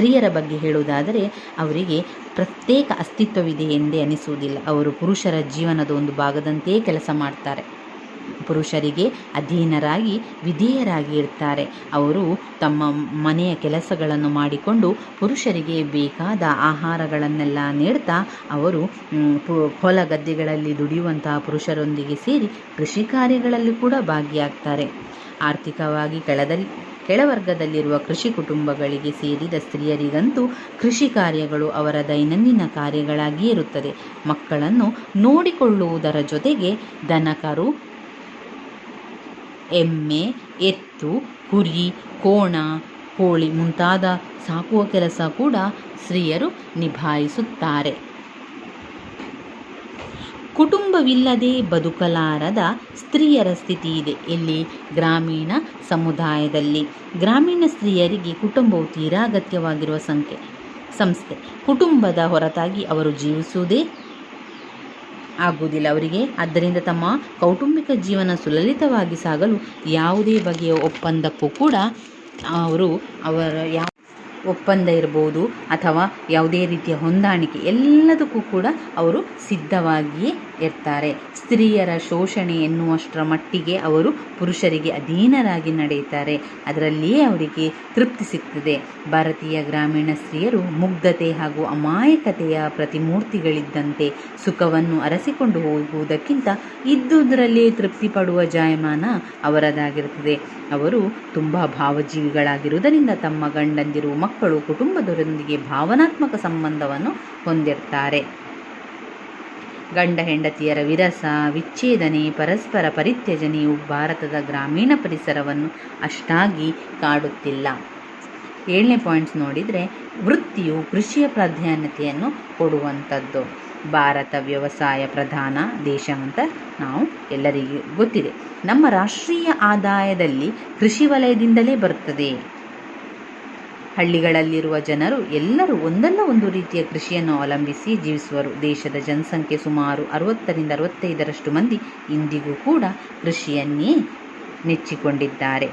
S1: ಸ್ತ್ರೀಯರ ಬಗ್ಗೆ ಹೇಳುವುದಾದರೆ ಅವರಿಗೆ ಪ್ರತ್ಯೇಕ ಅಸ್ತಿತ್ವವಿದೆ ಎಂದೇ ಅನಿಸುವುದಿಲ್ಲ. ಅವರು ಪುರುಷರ ಜೀವನದ ಒಂದು ಭಾಗದಂತೆಯೇ ಕೆಲಸ ಮಾಡ್ತಾರೆ. ಪುರುಷರಿಗೆ ಅಧೀನರಾಗಿ ವಿಧೇಯರಾಗಿ ಇರ್ತಾರೆ. ಅವರು ತಮ್ಮ ಮನೆಯ ಕೆಲಸಗಳನ್ನು ಮಾಡಿಕೊಂಡು ಪುರುಷರಿಗೆ ಬೇಕಾದ ಆಹಾರಗಳನ್ನೆಲ್ಲ ನೀಡ್ತಾ ಅವರು ಹೊಲ ಗದ್ದೆಗಳಲ್ಲಿ ದುಡಿಯುವಂತಹ ಪುರುಷರೊಂದಿಗೆ ಸೇರಿ ಕೃಷಿ ಕಾರ್ಯಗಳಲ್ಲಿ ಕೂಡ ಭಾಗಿಯಾಗ್ತಾರೆ. ಆರ್ಥಿಕವಾಗಿ ಕೆಳದಲ್ಲಿ ಕೆಳವರ್ಗದಲ್ಲಿರುವ ಕೃಷಿ ಕುಟುಂಬಗಳಿಗೆ ಸೇರಿದ ಸ್ತ್ರೀಯರಿಗಂತೂ ಕೃಷಿ ಕಾರ್ಯಗಳು ಅವರ ದೈನಂದಿನ ಕಾರ್ಯಗಳಾಗಿಯೇ ಇರುತ್ತದೆ. ಮಕ್ಕಳನ್ನು ನೋಡಿಕೊಳ್ಳುವುದರ ಜೊತೆಗೆ ದನಕರು, ಎಮ್ಮೆ, ಎತ್ತು, ಕುರಿ, ಕೋಣ, ಕೋಳಿ ಮುಂತಾದ ಸಾಕುವ ಕೆಲಸ ಕೂಡ ಸ್ತ್ರೀಯರು ನಿಭಾಯಿಸುತ್ತಾರೆ. ಕುಟುಂಬವಿಲ್ಲದೆ ಬದುಕಲಾರದ ಸ್ತ್ರೀಯರ ಸ್ಥಿತಿ ಇದೆ. ಇಲ್ಲಿ ಗ್ರಾಮೀಣ ಸಮುದಾಯದಲ್ಲಿ ಗ್ರಾಮೀಣ ಸ್ತ್ರೀಯರಿಗೆ ಕುಟುಂಬವು ತೀರಾ ಅಗತ್ಯವಾಗಿರುವ ಸಂಖ್ಯೆ, ಸಂಸ್ಥೆ. ಕುಟುಂಬದ ಹೊರತಾಗಿ ಅವರು ಜೀವಿಸುವುದೇ ಆಗುವುದಿಲ್ಲ ಅವರಿಗೆ. ಆದ್ದರಿಂದ ತಮ್ಮ ಕೌಟುಂಬಿಕ ಜೀವನ ಸುಲಲಿತವಾಗಿ ಸಾಗಲು ಯಾವುದೇ ಬಗೆಯ ಒಪ್ಪಂದಕ್ಕೂ ಕೂಡ ಅವರು ಅವರ ಯಾವ ಒಪ್ಪಂದ ಇರ್ಬೋದು ಅಥವಾ ಯಾವುದೇ ರೀತಿಯ ಹೊಂದಾಣಿಕೆ ಎಲ್ಲದಕ್ಕೂ ಕೂಡ ಅವರು ಸಿದ್ಧವಾಗಿಯೇ ಇರ್ತಾರೆ. ಸ್ತ್ರೀಯರ ಶೋಷಣೆ ಎನ್ನುವಷ್ಟರ ಮಟ್ಟಿಗೆ ಅವರು ಪುರುಷರಿಗೆ ಅಧೀನರಾಗಿ ನಡೆಯುತ್ತಾರೆ. ಅದರಲ್ಲಿಯೇ ಅವರಿಗೆ ತೃಪ್ತಿ ಸಿಗ್ತದೆ. ಭಾರತೀಯ ಗ್ರಾಮೀಣ ಸ್ತ್ರೀಯರು ಮುಗ್ಧತೆ ಹಾಗೂ ಅಮಾಯಕತೆಯ ಪ್ರತಿಮೂರ್ತಿಗಳಿದ್ದಂತೆ ಸುಖವನ್ನು ಅರಸಿಕೊಂಡು ಹೋಗುವುದಕ್ಕಿಂತ ಇದ್ದುದರಲ್ಲಿ ತೃಪ್ತಿ ಪಡುವ ಜಾಯಮಾನ ಅವರದಾಗಿರುತ್ತದೆ. ಅವರು ತುಂಬ ಭಾವಜೀವಿಗಳಾಗಿರುವುದರಿಂದ ತಮ್ಮ ಗಂಡಂದಿರು ಮಕ್ಕಳು ಕುಟುಂಬದವರೊಂದಿಗೆ ಭಾವನಾತ್ಮಕ ಸಂಬಂಧವನ್ನು ಹೊಂದಿರ್ತಾರೆ. ಗಂಡ ಹೆಂಡತಿಯರ ವಿರಸ, ವಿಚ್ಛೇದನೆ, ಪರಸ್ಪರ ಪರಿತ್ಯಜನೆಯು ಭಾರತದ ಗ್ರಾಮೀಣ ಪರಿಸರವನ್ನು ಅಷ್ಟಾಗಿ ಕಾಡುತ್ತಿಲ್ಲ. ಏಳನೇ ಪಾಯಿಂಟ್ಸ್ ನೋಡಿದರೆ ವೃತ್ತಿಯು ಕೃಷಿಯ ಪ್ರಾಧಾನ್ಯತೆಯನ್ನು ಕೊಡುವಂಥದ್ದು. ಭಾರತ ವ್ಯವಸಾಯ ಪ್ರಧಾನ ದೇಶ ಅಂತ ನಾವು ಎಲ್ಲರಿಗೂ ಗೊತ್ತಿದೆ. ನಮ್ಮ ರಾಷ್ಟ್ರೀಯ ಆದಾಯದಲ್ಲಿ ಕೃಷಿ ವಲಯದಿಂದಲೇ ಬರುತ್ತದೆ. ಹಳ್ಳಿಗಳಲ್ಲಿರುವ ಜನರು ಎಲ್ಲರೂ ಒಂದಲ್ಲ ಒಂದು ರೀತಿಯ ಕೃಷಿಯನ್ನು ಅವಲಂಬಿಸಿ ಜೀವಿಸುವರು. ದೇಶದ ಜನಸಂಖ್ಯೆ ಸುಮಾರು ಅರವತ್ತರಿಂದ ಅರವತ್ತೈದರಷ್ಟು ಮಂದಿ ಇಂದಿಗೂ ಕೂಡ ಕೃಷಿಯನ್ನೇ ನೆಚ್ಚಿಕೊಂಡಿದ್ದಾರೆ.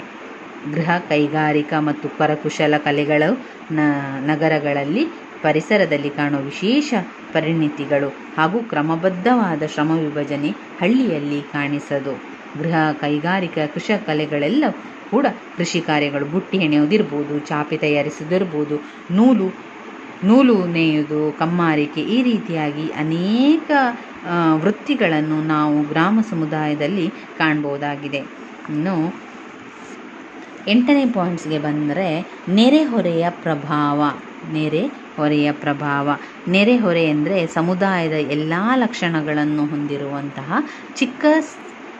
S1: ಗೃಹ ಕೈಗಾರಿಕಾ ಮತ್ತು ಕರಕುಶಲ ಕಲೆಗಳು ನಗರಗಳಲ್ಲಿ ಪರಿಸರದಲ್ಲಿ ಕಾಣುವ ವಿಶೇಷ ಪರಿಣಿತಿಗಳು ಹಾಗೂ ಕ್ರಮಬದ್ಧವಾದ ಶ್ರಮ ವಿಭಜನೆ ಹಳ್ಳಿಯಲ್ಲಿ ಕಾಣಿಸದು. ಗೃಹ ಕೈಗಾರಿಕಾ ಕೃಷಿ ಕಲೆಗಳೆಲ್ಲ ಕೂಡ ಕೃಷಿ ಕಾರ್ಯಗಳು. ಬುಟ್ಟಿ ಹೆಣೆಯೋದಿರ್ಬೋದು ಚಾಪೆ ತಯಾರಿಸೋದಿರ್ಬೋದು ನೂಲು ನೂಲು ನೇಯೋದು ಕಮ್ಮಾರಿಕೆ ಈ ರೀತಿಯಾಗಿ ಅನೇಕ ವೃತ್ತಿಗಳನ್ನು ನಾವು ಗ್ರಾಮ ಸಮುದಾಯದಲ್ಲಿ ಕಾಣ್ಬೋದಾಗಿದೆ ಇನ್ನು ಎಂಟನೇ ಪಾಯಿಂಟ್ಸ್ಗೆ ಬಂದರೆ ನೆರೆಹೊರೆಯ ಪ್ರಭಾವ. ನೆರೆ ಹೊರೆಯ ಪ್ರಭಾವ. ನೆರೆಹೊರೆ ಅಂದರೆ ಸಮುದಾಯದ ಎಲ್ಲ ಲಕ್ಷಣಗಳನ್ನು ಹೊಂದಿರುವಂತಹ ಚಿಕ್ಕ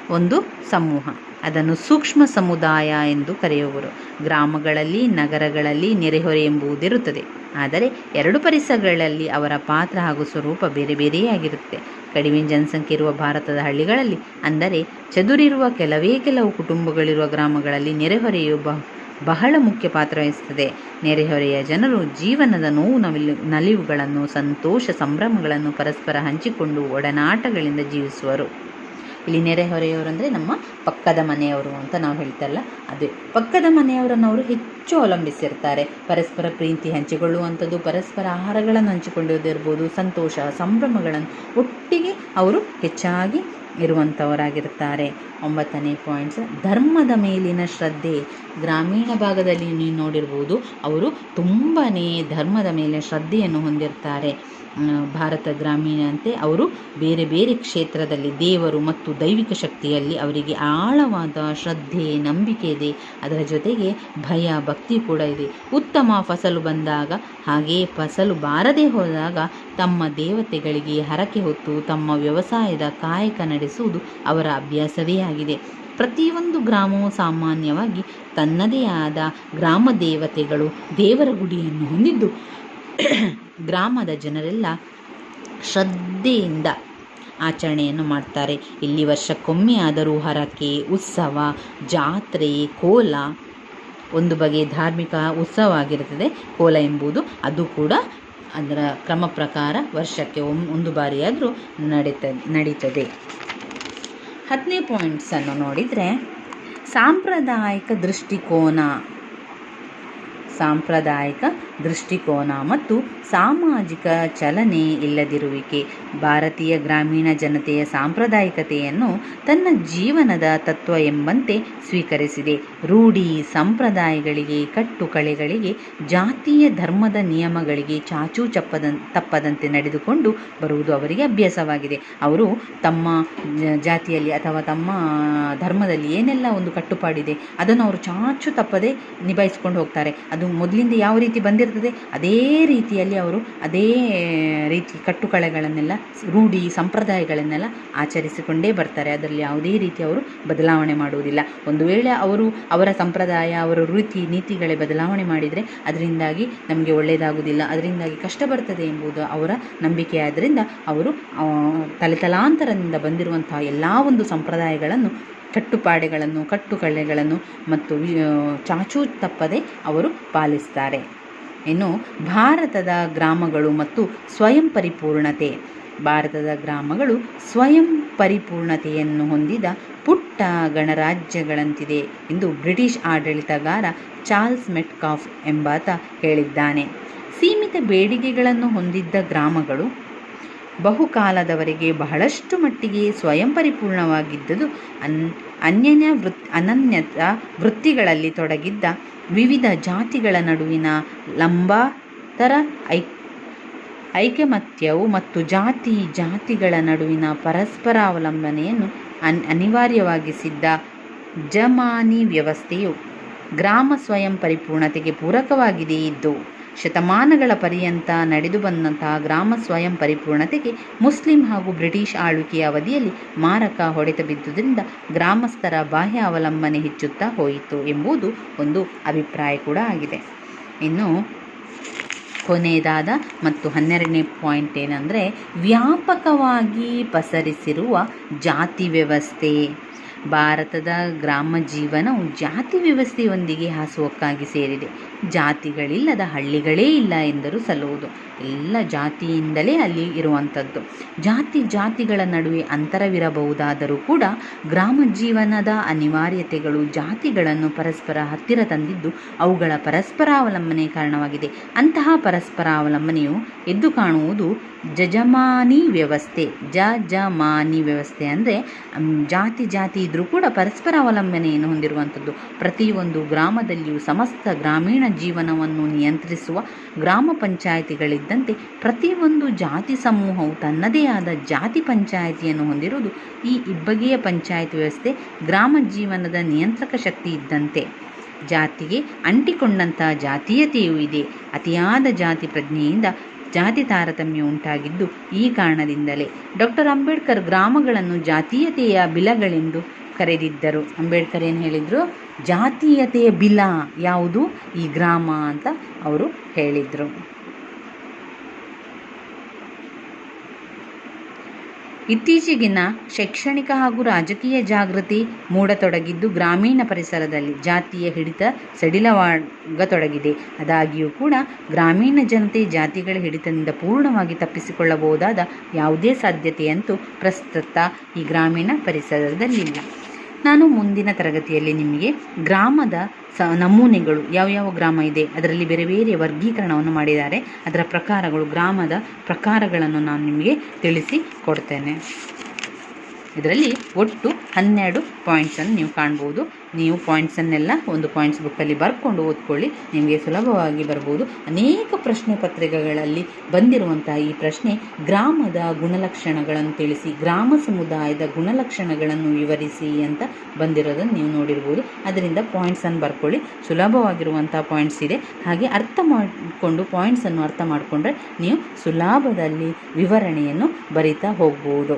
S1: ಒಂದು ಸಮೂಹ. ಅದನ್ನು ಸೂಕ್ಷ್ಮ ಸಮುದಾಯ ಎಂದು ಕರೆಯುವರು. ಗ್ರಾಮಗಳಲ್ಲಿ, ನಗರಗಳಲ್ಲಿ ನೆರೆಹೊರೆ ಎಂಬುದಿರುತ್ತದೆ. ಆದರೆ ಎರಡು ಪರಿಸರಗಳಲ್ಲಿ ಅವರ ಪಾತ್ರ ಹಾಗೂ ಸ್ವರೂಪ ಬೇರೆ ಬೇರೆಯಾಗಿರುತ್ತೆ ಕಡಿಮೆ ಜನಸಂಖ್ಯೆ ಇರುವ ಭಾರತದ ಹಳ್ಳಿಗಳಲ್ಲಿ, ಅಂದರೆ ಚದುರಿರುವ ಕೆಲವೇ ಕೆಲವು ಕುಟುಂಬಗಳಿರುವ ಗ್ರಾಮಗಳಲ್ಲಿ ನೆರೆಹೊರೆಯು ಬಹಳ ಮುಖ್ಯ ಪಾತ್ರ ವಹಿಸುತ್ತದೆ. ನೆರೆಹೊರೆಯ ಜನರು ಜೀವನದ ನೋವು ನವಿಲು, ನಲಿವುಗಳನ್ನು, ಸಂತೋಷ ಸಂಭ್ರಮಗಳನ್ನು ಪರಸ್ಪರ ಹಂಚಿಕೊಂಡು ಒಡನಾಟಗಳಿಂದ ಜೀವಿಸುವರು. ಇಲ್ಲಿ ನೆರೆಹೊರೆಯವರು ಅಂದರೆ ನಮ್ಮ ಪಕ್ಕದ ಮನೆಯವರು ಅಂತ ನಾವು ಹೇಳ್ತಲ್ಲ. ಅದೇ ಪಕ್ಕದ ಮನೆಯವರನ್ನು ಅವರು ಹೆಚ್ಚು ಅವಲಂಬಿಸಿರ್ತಾರೆ. ಪರಸ್ಪರ ಪ್ರೀತಿ ಹಂಚಿಕೊಳ್ಳುವಂಥದ್ದು, ಪರಸ್ಪರ ಆಹಾರಗಳನ್ನು ಹಂಚಿಕೊಂಡಿರಬಹುದು ಸಂತೋಷ, ಸಂಭ್ರಮಗಳನ್ನು ಒಟ್ಟಿಗೆ ಅವರು ಹೆಚ್ಚಾಗಿ ಇರುವಂಥವರಾಗಿರ್ತಾರೆ ಒಂಬತ್ತನೇ ಪಾಯಿಂಟ್ಸ್ ಧರ್ಮದ ಮೇಲಿನ ಶ್ರದ್ಧೆ. ಗ್ರಾಮೀಣ ಭಾಗದಲ್ಲಿ ನೀವು ನೋಡಿರ್ಬೋದು, ಅವರು ತುಂಬಾ ಧರ್ಮದ ಮೇಲೆ ಶ್ರದ್ಧೆಯನ್ನು ಹೊಂದಿರ್ತಾರೆ. ಭಾರತ ಗ್ರಾಮೀಣಂತೆ ಅವರು ಬೇರೆ ಬೇರೆ ಕ್ಷೇತ್ರದಲ್ಲಿ ದೇವರು ಮತ್ತು ದೈವಿಕ ಶಕ್ತಿಯಲ್ಲಿ ಅವರಿಗೆ ಆಳವಾದ ಶ್ರದ್ಧೆ, ನಂಬಿಕೆ ಇದೆ. ಅದರ ಜೊತೆಗೆ ಭಯ, ಭಕ್ತಿ ಕೂಡ ಇದೆ. ಉತ್ತಮ ಫಸಲು ಬಂದಾಗ ಹಾಗೆಯೇ ಫಸಲು ಬಾರದೇ ಹೋದಾಗ ತಮ್ಮ ದೇವತೆಗಳಿಗೆ ಹರಕೆ ಹೊತ್ತು ತಮ್ಮ ವ್ಯವಸಾಯದ ಕಾಯಕ ನಡೆಸುವುದು ಅವರ ಅಭ್ಯಾಸವೇ ಆಗಿದೆ. ಪ್ರತಿಯೊಂದು ಗ್ರಾಮವು ಸಾಮಾನ್ಯವಾಗಿ ತನ್ನದೇ ಆದ ಗ್ರಾಮ ದೇವತೆಗಳು ದೇವರ ಗುಡಿಯನ್ನು ಹೊಂದಿದ್ದು, ಗ್ರಾಮದ ಜನರೆಲ್ಲ ಶ್ರದ್ಧೆಯಿಂದ ಆಚರಣೆಯನ್ನು ಮಾಡ್ತಾರೆ. ಇಲ್ಲಿ ವರ್ಷಕ್ಕೊಮ್ಮೆ ಆದರೂ ಹರಕೆ, ಉತ್ಸವ, ಜಾತ್ರೆ, ಕೋಲ ಒಂದು ಬಗೆಯ ಧಾರ್ಮಿಕ ಉತ್ಸವ ಆಗಿರುತ್ತದೆ. ಕೋಲ ಎಂಬುದು ಅದು ಕೂಡ ಅದರ ಕ್ರಮ ಪ್ರಕಾರ ವರ್ಷಕ್ಕೆ ಒಂದು ಬಾರಿಯಾದರೂ ನಡೀತ ನಡೀತದೆ. ಹತ್ತನೇ ಪಾಯಿಂಟ್ಸನ್ನು ನೋಡಿದರೆ ಸಾಂಪ್ರದಾಯಿಕ ದೃಷ್ಟಿಕೋನ. ಸಾಂಪ್ರದಾಯಿಕ ದೃಷ್ಟಿಕೋನ ಮತ್ತು ಸಾಮಾಜಿಕ ಚಲನೆ ಇಲ್ಲದಿರುವಿಕೆ. ಭಾರತೀಯ ಗ್ರಾಮೀಣ ಜನತೆಯ ಸಾಂಪ್ರದಾಯಿಕತೆಯನ್ನು ತನ್ನ ಜೀವನದ ತತ್ವ ಎಂಬಂತೆ ಸ್ವೀಕರಿಸಿದೆ. ರೂಢಿ ಸಂಪ್ರದಾಯಗಳಿಗೆ ಕಟ್ಟುಕಳೆಗಳಿಗೆ ಜಾತಿಯ ಧರ್ಮದ ನಿಯಮಗಳಿಗೆ ಚಾಚೂ ಚಪ್ಪದ, ತಪ್ಪದಂತೆ ನಡೆದುಕೊಂಡು ಬರುವುದು ಅವರಿಗೆ ಅಭ್ಯಾಸವಾಗಿದೆ. ಅವರು ತಮ್ಮ ಜಾತಿಯಲ್ಲಿ ಅಥವಾ ತಮ್ಮ ಧರ್ಮದಲ್ಲಿ ಏನೆಲ್ಲ ಒಂದು ಕಟ್ಟುಪಾಡಿದೆ ಅದನ್ನು ಅವರು ಚಾಚು ತಪ್ಪದೆ ನಿಭಾಯಿಸಿಕೊಂಡು ಹೋಗ್ತಾರೆ. ಅದು ಮೊದಲಿಂದ ಯಾವ ರೀತಿ ಬಂದಿರ್ತದೆ, ಅದೇ ರೀತಿಯಲ್ಲಿ ಅವರು ಅದೇ ರೀತಿ ಕಟ್ಟುಕಳೆಗಳನ್ನೆಲ್ಲ ರೂಢಿ ಸಂಪ್ರದಾಯಗಳನ್ನೆಲ್ಲ ಆಚರಿಸಿಕೊಂಡೇ ಬರ್ತಾರೆ. ಅದರಲ್ಲಿ ಯಾವುದೇ ರೀತಿ ಅವರು ಬದಲಾವಣೆ ಮಾಡುವುದಿಲ್ಲ. ಒಂದು ವೇಳೆ ಅವರು ಅವರ ಸಂಪ್ರದಾಯ, ಅವರ ರೀತಿ, ನೀತಿಗಳೇ ಬದಲಾವಣೆ ಮಾಡಿದರೆ ಅದರಿಂದಾಗಿ ನಮಗೆ ಒಳ್ಳೆಯದಾಗುವುದಿಲ್ಲ ಅದರಿಂದಾಗಿ ಕಷ್ಟ ಬರ್ತದೆ ಎಂಬುದು ಅವರ ನಂಬಿಕೆ. ಆದ್ದರಿಂದ ಅವರು ತಲೆತಲಾಂತರದಿಂದ ಬಂದಿರುವಂತಹ ಎಲ್ಲ ಒಂದು ಸಂಪ್ರದಾಯಗಳನ್ನು ಕಟ್ಟುಪಾಡೆಗಳನ್ನು ಕಟ್ಟುಕಳೆಗಳನ್ನು ಮತ್ತು ಚಾಚೂ ತಪ್ಪದೆ ಅವರು ಪಾಲಿಸ್ತಾರೆ. ಇನ್ನು ಭಾರತದ ಗ್ರಾಮಗಳು ಮತ್ತು ಸ್ವಯಂ ಪರಿಪೂರ್ಣತೆ. ಭಾರತದ ಗ್ರಾಮಗಳು ಸ್ವಯಂ ಪರಿಪೂರ್ಣತೆಯನ್ನು ಹೊಂದಿದ ಪುಟ್ಟ ಗಣರಾಜ್ಯಗಳಂತಿದೆ ಎಂದು ಬ್ರಿಟಿಷ್ ಆಡಳಿತಗಾರ ಚಾರ್ಲ್ಸ್ ಮೆಟ್ಕಾಫ್ ಎಂಬಾತ ಹೇಳಿದ್ದಾನೆ. ಸೀಮಿತ ಬೇಡಿಕೆಗಳನ್ನು ಹೊಂದಿದ್ದ ಗ್ರಾಮಗಳು ಬಹುಕಾಲದವರೆಗೆ ಬಹಳಷ್ಟು ಮಟ್ಟಿಗೆ ಸ್ವಯಂ ಪರಿಪೂರ್ಣವಾಗಿದ್ದುದು ಅನ್ ಅನ್ಯನ್ಯ ವೃತ್, ಅನನ್ಯತ ವೃತ್ತಿಗಳಲ್ಲಿ ತೊಡಗಿದ್ದ ವಿವಿಧ ಜಾತಿಗಳ ನಡುವಿನ ಲಂಬಾತರ ಐ, ಐಕಮತ್ಯವು ಮತ್ತು ಜಾತಿ ಜಾತಿಗಳ ನಡುವಿನ ಪರಸ್ಪರ ಅವಲಂಬನೆಯನ್ನು ಅನ್, ಅನಿವಾರ್ಯವಾಗಿಸಿದ್ದ ಜಮಾನಿ ವ್ಯವಸ್ಥೆಯು ಗ್ರಾಮ ಸ್ವಯಂ ಪರಿಪೂರ್ಣತೆಗೆ ಪೂರಕವಾಗಿದೆ ಇದ್ದು ಶತಮಾನಗಳ ಪರ್ಯಂತ ನಡೆದು ಬಂದಂತಹ ಗ್ರಾಮ ಸ್ವಯಂ ಪರಿಪೂರ್ಣತೆಗೆ ಮುಸ್ಲಿಂ ಹಾಗೂ ಬ್ರಿಟಿಷ್ ಆಳ್ವಿಕೆಯ ಅವಧಿಯಲ್ಲಿ ಮಾರಕ ಹೊಡೆತ ಬಿದ್ದುದರಿಂದ ಗ್ರಾಮಸ್ಥರ ಬಾಹ್ಯ ಅವಲಂಬನೆ ಹೆಚ್ಚುತ್ತಾ ಹೋಯಿತು ಎಂಬುದು ಒಂದು ಅಭಿಪ್ರಾಯ ಕೂಡ ಆಗಿದೆ. ಇನ್ನು ಕೊನೆಯದಾದ ಮತ್ತು ಹನ್ನೆರಡನೇ ಪಾಯಿಂಟ್ ಏನಂದರೆ ವ್ಯಾಪಕವಾಗಿ ಪಸರಿಸಿರುವ ಜಾತಿ ವ್ಯವಸ್ಥೆ. ಭಾರತದ ಗ್ರಾಮ ಜೀವನವು ಜಾತಿ ವ್ಯವಸ್ಥೆಯೊಂದಿಗೆ ಹಾಸುಹೊಕ್ಕಾಗಿ ಸೇರಿದೆ. ಜಾತಿಗಳಿಲ್ಲದ ಹಳ್ಳಿಗಳೇ ಇಲ್ಲ ಎಂದರು ಸಲ್ಲುವುದು ಎಲ್ಲ ಜಾತಿಯಿಂದಲೇ ಅಲ್ಲಿ ಇರುವಂಥದ್ದು. ಜಾತಿ ಜಾತಿಗಳ ನಡುವೆ ಅಂತರವಿರಬಹುದಾದರೂ ಕೂಡ ಗ್ರಾಮ ಜೀವನದ ಅನಿವಾರ್ಯತೆಗಳು ಜಾತಿಗಳನ್ನು ಪರಸ್ಪರ ಹತ್ತಿರ ತಂದಿದ್ದು ಅವುಗಳ ಪರಸ್ಪರಾವಲಂಬನೆ ಕಾರಣವಾಗಿದೆ. ಅಂತಹ ಪರಸ್ಪರಾವಲಂಬನೆಯು ಎದ್ದು ಕಾಣುವುದು ಜಜಮಾನಿ ವ್ಯವಸ್ಥೆ. ಜಜಮಾನಿ ವ್ಯವಸ್ಥೆ ಅಂದರೆ ಜಾತಿ ಜಾತಿ ಇದ್ದರೂ ಕೂಡ ಪರಸ್ಪರ ಅವಲಂಬನೆಯನ್ನು ಹೊಂದಿರುವಂಥದ್ದು. ಪ್ರತಿಯೊಂದು ಗ್ರಾಮದಲ್ಲಿಯೂ ಸಮಸ್ತ ಗ್ರಾಮೀಣ ಜೀವನವನ್ನು ನಿಯಂತ್ರಿಸುವ ಗ್ರಾಮ ಪಂಚಾಯಿತಿಗಳಿದ್ದಂತೆ ಪ್ರತಿಯೊಂದು ಜಾತಿ ಸಮೂಹವು ತನ್ನದೇ ಆದ ಜಾತಿ ಪಂಚಾಯಿತಿಯನ್ನು ಹೊಂದಿರುವುದು ಈ ಇಬ್ಬಗೆಯ ಪಂಚಾಯತ್ ವ್ಯವಸ್ಥೆ ಗ್ರಾಮ ಜೀವನದ ನಿಯಂತ್ರಕ ಶಕ್ತಿ ಇದ್ದಂತೆ. ಜಾತಿಗೆ ಅಂಟಿಕೊಂಡಂತಹ ಜಾತೀಯತೆಯೂ ಇದೆ. ಅತಿಯಾದ ಜಾತಿ ಪ್ರಜ್ಞೆಯಿಂದ ಜಾತಿ ತಾರತಮ್ಯ ಉಂಟಾಗಿದ್ದು ಈ ಕಾರಣದಿಂದಲೇ ಡಾಕ್ಟರ್ ಅಂಬೇಡ್ಕರ್ ಗ್ರಾಮಗಳನ್ನು ಜಾತೀಯತೆಯ ಬಿಲಗಳೆಂದು ಕರೆದಿದ್ದರು. ಅಂಬೇಡ್ಕರ್ ಏನು ಹೇಳಿದರು? ಜಾತೀಯತೆಯ ಬಿಲ ಯಾವುದು? ಈ ಗ್ರಾಮ ಅಂತ ಅವರು ಹೇಳಿದರು. ಇತ್ತೀಚೆಗಿನ ಶೈಕ್ಷಣಿಕ ಹಾಗೂ ರಾಜಕೀಯ ಜಾಗೃತಿ ಮೂಡತೊಡಗಿದ್ದು ಗ್ರಾಮೀಣ ಪರಿಸರದಲ್ಲಿ ಜಾತಿಯ ಹಿಡಿತ ಸಡಿಲವಾಗತೊಡಗಿದೆ. ಅದಾಗಿಯೂ ಕೂಡ ಗ್ರಾಮೀಣ ಜನತೆ ಜಾತಿಗಳ ಹಿಡಿತದಿಂದ ಪೂರ್ಣವಾಗಿ ತಪ್ಪಿಸಿಕೊಳ್ಳಬಹುದಾದ ಯಾವುದೇ ಸಾಧ್ಯತೆಯಂತೂ ಪ್ರಸ್ತುತ ಈ ಗ್ರಾಮೀಣ ಪರಿಸರದಲ್ಲಿಲ್ಲ. ನಾನು ಮುಂದಿನ ತರಗತಿಯಲ್ಲಿ ನಿಮಗೆ ಗ್ರಾಮದ ಸ ನಮೂನೆಗಳು ಯಾವ್ಯಾವ ಗ್ರಾಮ ಇದೆ, ಅದರಲ್ಲಿ ಬೇರೆ ಬೇರೆ ವರ್ಗೀಕರಣವನ್ನು ಮಾಡಿದ್ದಾರೆ, ಅದರ ಪ್ರಕಾರಗಳು, ಗ್ರಾಮದ ಪ್ರಕಾರಗಳನ್ನು ನಾನು ನಿಮಗೆ ತಿಳಿಸಿ ಕೊಡ್ತೇನೆ. ಇದರಲ್ಲಿ ಒಟ್ಟು ಹನ್ನೆರಡು ಪಾಯಿಂಟ್ಸನ್ನು ನೀವು ಕಾಣ್ಬೋದು. ನೀವು ಪಾಯಿಂಟ್ಸನ್ನೆಲ್ಲ ಒಂದು ಪಾಯಿಂಟ್ಸ್ ಬುಕ್ಕಲ್ಲಿ ಬರ್ಕೊಂಡು ಓದ್ಕೊಳ್ಳಿ. ನಿಮಗೆ ಸುಲಭವಾಗಿ ಬರ್ಬೋದು. ಅನೇಕ ಪ್ರಶ್ನೆ ಪತ್ರಿಕೆಗಳಲ್ಲಿ ಬಂದಿರುವಂತಹ ಈ ಪ್ರಶ್ನೆ ಗ್ರಾಮದ ಗುಣಲಕ್ಷಣಗಳನ್ನು ತಿಳಿಸಿ, ಗ್ರಾಮ ಸಮುದಾಯದ ಗುಣಲಕ್ಷಣಗಳನ್ನು ವಿವರಿಸಿ ಅಂತ ಬಂದಿರೋದನ್ನು ನೀವು ನೋಡಿರ್ಬೋದು. ಅದರಿಂದ ಪಾಯಿಂಟ್ಸನ್ನು ಬರ್ಕೊಳ್ಳಿ. ಸುಲಭವಾಗಿರುವಂಥ ಪಾಯಿಂಟ್ಸ್ ಇದೆ. ಹಾಗೆ ಅರ್ಥ ಮಾಡಿಕೊಂಡು ಪಾಯಿಂಟ್ಸನ್ನು ಅರ್ಥ ಮಾಡಿಕೊಂಡ್ರೆ ನೀವು ಸುಲಭದಲ್ಲಿ ವಿವರಣೆಯನ್ನು ಬರಿತಾ ಹೋಗ್ಬೋದು.